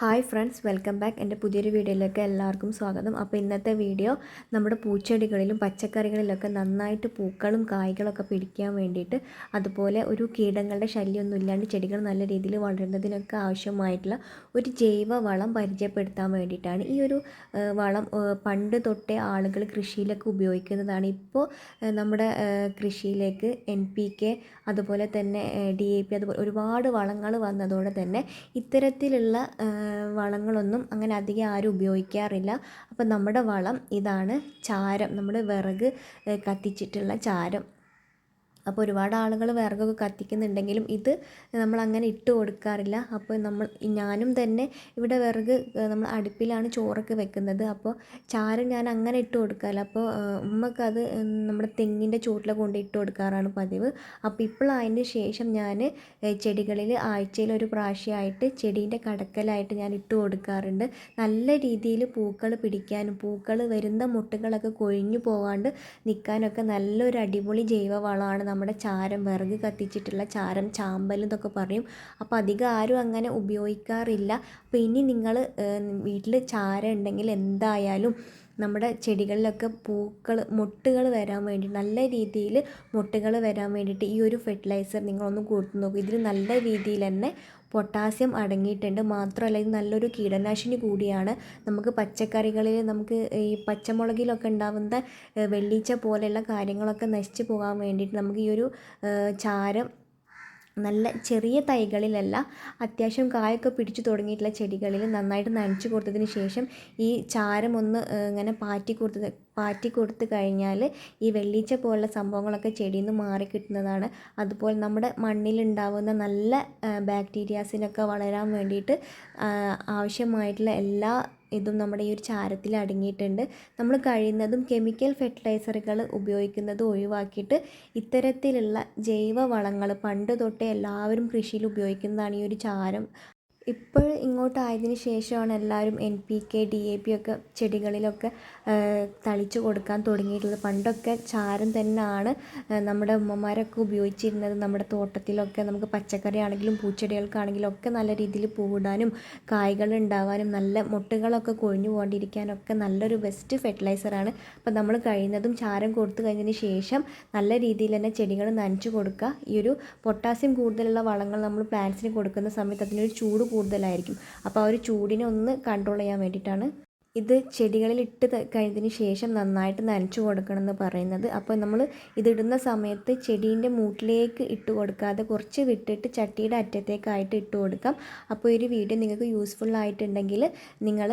Hi friends welcome back. എന്റെ പുതിയൊരു വീഡിയോയിലേക്ക് എല്ലാവർക്കും സ്വാഗതം. അപ്പോൾ ഇന്നത്തെ വീഡിയോ നമ്മുടെ പൂച്ചെടികളിലും പച്ചക്കറികളിലൊക്കെ നന്നായിട്ട് പൂക്കളും കായ്കളൊക്കെ പിടിക്കാൻ വേണ്ടിയിട്ട് അതുപോലെ ഒരു കീടങ്ങളുടെ ശല്യമൊന്നും ഇല്ലാണ്ട് ചെടികൾ നല്ല രീതിയിൽ വളരുന്നതിനൊക്കെ ആവശ്യമായിട്ടുള്ള ഒരു ജൈവ വളം പരിചയപ്പെടുത്താൻ വേണ്ടിയിട്ടാണ്. ഈ ഒരു വളം പണ്ട് തൊട്ടേ ആളുകൾ കൃഷിയിലൊക്കെ ഉപയോഗിക്കുന്നതാണ്. ഇപ്പോൾ നമ്മുടെ കൃഷിയിലേക്ക് എൻ പി കെ അതുപോലെ തന്നെ ഡി എ പി അതുപോലെ ഒരുപാട് വളങ്ങൾ വന്നതോടെ തന്നെ ഇത്തരത്തിലുള്ള വളങ്ങളൊന്നും അങ്ങനെ അധികം ആരും ഉപയോഗിക്കാറില്ല. അപ്പം നമ്മുടെ വളം ഇതാണ് ചാരം. നമ്മുടെ വിറക് കത്തിച്ചിട്ടുള്ള ചാരം. അപ്പോൾ ഒരുപാട് ആളുകൾ വിറകൊക്കെ കത്തിക്കുന്നുണ്ടെങ്കിലും ഇത് നമ്മൾ അങ്ങനെ ഇട്ട് കൊടുക്കാറില്ല. അപ്പോൾ നമ്മൾ ഞാനും തന്നെ ഇവിടെ വിറക് നമ്മൾ അടുപ്പിലാണ് ചോറൊക്കെ വെക്കുന്നത്. അപ്പോൾ ചാരം ഞാൻ അങ്ങനെ ഇട്ട് കൊടുക്കാറില്ല. അപ്പോൾ ഉമ്മക്ക് അത് നമ്മുടെ തെങ്ങിന്റെ ചൂട്ടിലെ കൊണ്ട് ഇട്ട് കൊടുക്കാറാണ് പതിവ്. അപ്പോൾ ഇപ്പോൾ അതിന് ശേഷം ഞാൻ ചെടികളിൽ ആഴ്ചയിൽ ഒരു പ്രാവശ്യമായിട്ട് ചെടീന്റെ കടക്കലായിട്ട് ഞാൻ ഇട്ട് കൊടുക്കാറുണ്ട്. നല്ല രീതിയിൽ പൂക്കൾ പിടിക്കാനും പൂക്കൾ വരുന്ന മുട്ടുകളൊക്കെ കൊഴിഞ്ഞു പോകാണ്ട് നിൽക്കാനൊക്കെ നല്ലൊരു അടിപൊളി ജൈവ വളമാണ് നമ്മുടെ ചാരം വിറക് കത്തിച്ചിട്ടുള്ള ചാരം ചാമ്പൽ എന്നൊക്കെ പറയും. അപ്പോൾ അധികം ആരും അങ്ങനെ ഉപയോഗിക്കാറില്ല. അപ്പോൾ ഇനി നിങ്ങൾ വീട്ടിൽ ചാരം ഉണ്ടെങ്കിൽ എന്തായാലും നമ്മുടെ ചെടികളിലൊക്കെ പൂക്കൾ മൊട്ടുകൾ വരാൻ വേണ്ടി നല്ല രീതിയിൽ മൊട്ടുകൾ വരാൻ വേണ്ടിയിട്ട് ഈ ഒരു ഫെർട്ടിലൈസർ നിങ്ങളൊന്ന് കൊടുത്തു നോക്കും. ഇതിൽ നല്ല രീതിയിൽ തന്നെ പൊട്ടാസ്യം അടങ്ങിയിട്ടുണ്ട്. മാത്രമല്ല ഇത് നല്ലൊരു കീടനാശിനി കൂടിയാണ്. നമുക്ക് പച്ചക്കറികളിൽ നമുക്ക് ഈ പച്ചമുളകിലൊക്കെ ഉണ്ടാകുന്ന വെള്ളീച്ച പോലെയുള്ള കാര്യങ്ങളൊക്കെ നശിച്ചു പോകാൻ വേണ്ടിയിട്ട് നമുക്ക് ഈ ഒരു ചാരം നല്ല ചെറിയ തൈകളിലല്ല അത്യാവശ്യം കായൊക്കെ പിടിച്ചു തുടങ്ങിയിട്ടുള്ള ചെടികളിൽ നന്നായിട്ട് നനച്ചു കൊടുത്തതിന് ശേഷം ഈ ചാരം ഒന്ന് ഇങ്ങനെ പാറ്റി കൊടുത്തത് പാറ്റി കൊടുത്തു കഴിഞ്ഞാൽ ഈ വെള്ളീച്ച പോലുള്ള സംഭവങ്ങളൊക്കെ ചെടിയിൽ നിന്ന് മാറി കിട്ടുന്നതാണ്. അതുപോലെ നമ്മുടെ മണ്ണിലുണ്ടാവുന്ന നല്ല ബാക്ടീരിയാസിനൊക്കെ വളരാൻ വേണ്ടിയിട്ട് ആവശ്യമായിട്ടുള്ള എല്ലാ ഇതും നമ്മുടെ ഈ ഒരു ചാരത്തിൽ അടങ്ങിയിട്ടുണ്ട്. നമ്മൾ കഴിയുന്നതും കെമിക്കൽ ഫെർട്ടിലൈസറുകൾ ഉപയോഗിക്കുന്നത് ഒഴിവാക്കിയിട്ട് ഇത്തരത്തിലുള്ള ജൈവ വളങ്ങൾ പണ്ട് തൊട്ടേ എല്ലാവരും കൃഷിയിൽ ഉപയോഗിക്കുന്നതാണ് ഈ ഒരു ചാരം. ഇപ്പോൾ ഇങ്ങോട്ടായതിന് ശേഷമാണ് എല്ലാവരും N P K D A P ഒക്കെ ചെടികളിലൊക്കെ തളിച്ചു കൊടുക്കാൻ തുടങ്ങിയിട്ടുള്ളത്. പണ്ടൊക്കെ ചാരം തന്നെയാണ് നമ്മുടെ ഉമ്മമാരൊക്കെ ഉപയോഗിച്ചിരുന്നത്. നമ്മുടെ തോട്ടത്തിലൊക്കെ നമുക്ക് പച്ചക്കറി ആണെങ്കിലും പൂച്ചെടികൾക്കാണെങ്കിലും ഒക്കെ നല്ല രീതിയിൽ പൂവിടാനും കായ്കൾ ഉണ്ടാവാനും നല്ല മുട്ടുകളൊക്കെ കൊഴിഞ്ഞു പോകാണ്ടിരിക്കാനൊക്കെ നല്ലൊരു ബെസ്റ്റ് ഫെർട്ടിലൈസറാണ് അപ്പോൾ നമ്മൾ കഴിയുന്നതും ചാരം കൊടുത്തു കഴിഞ്ഞതിന് ശേഷം നല്ല രീതിയിൽ തന്നെ ചെടികൾ നനച്ചു കൊടുക്കുക. ഈ ഒരു പൊട്ടാസ്യം കൂടുതലുള്ള വളങ്ങൾ നമ്മൾ പ്ലാന്റ്സിന് കൊടുക്കുന്ന സമയത്ത് അതിനൊരു ചൂട് കൂടുതലായിരിക്കും. അപ്പോൾ ആ ഒരു ചൂടിനെ ഒന്ന് കൺട്രോൾ ചെയ്യാൻ വേണ്ടിയിട്ടാണ് ഇത് ചെടികളിൽ ഇട്ട് കഴിഞ്ഞതിന് ശേഷം നന്നായിട്ട് നനച്ചു കൊടുക്കണം എന്ന് പറയുന്നത്. അപ്പോൾ നമ്മൾ ഇതിടുന്ന സമയത്ത് ചെടീന്റെ മൂട്ടിലേക്ക് ഇട്ട് കൊടുക്കാതെ കുറച്ച് വിട്ടിട്ട് ചട്ടിയുടെ അറ്റത്തേക്കായിട്ട് ഇട്ട് കൊടുക്കാം. അപ്പോൾ ഒരു വീഡിയോ നിങ്ങൾക്ക് യൂസ്ഫുൾ ആയിട്ടുണ്ടെങ്കിൽ നിങ്ങൾ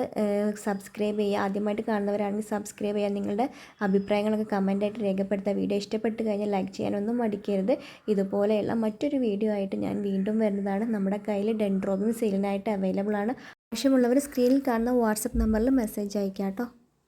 സബ്സ്ക്രൈബ് ചെയ്യുക. ആദ്യമായിട്ട് കാണുന്നവരാണെങ്കിൽ സബ്സ്ക്രൈബ് ചെയ്യുക. നിങ്ങളുടെ അഭിപ്രായങ്ങളൊക്കെ കമന്റായിട്ട് രേഖപ്പെടുത്തുക. വീഡിയോ ഇഷ്ടപ്പെട്ട് കഴിഞ്ഞാൽ ലൈക്ക് ചെയ്യാനൊന്നും മടിക്കരുത്. ഇതുപോലെയുള്ള മറ്റൊരു വീഡിയോ ആയിട്ട് ഞാൻ വീണ്ടും വരുന്നതാണ്. നമ്മുടെ കയ്യിൽ ഡെൻഡ്രോബിൻ സെയിലിനായിട്ട് അവൈലബിൾ ആണ് ആവശ്യമുള്ളവർ സ്ക്രീനിൽ കാണുന്ന വാട്സപ്പ് നമ്പറിൽ മെസ്സേജ് അയക്കാം കേട്ടോ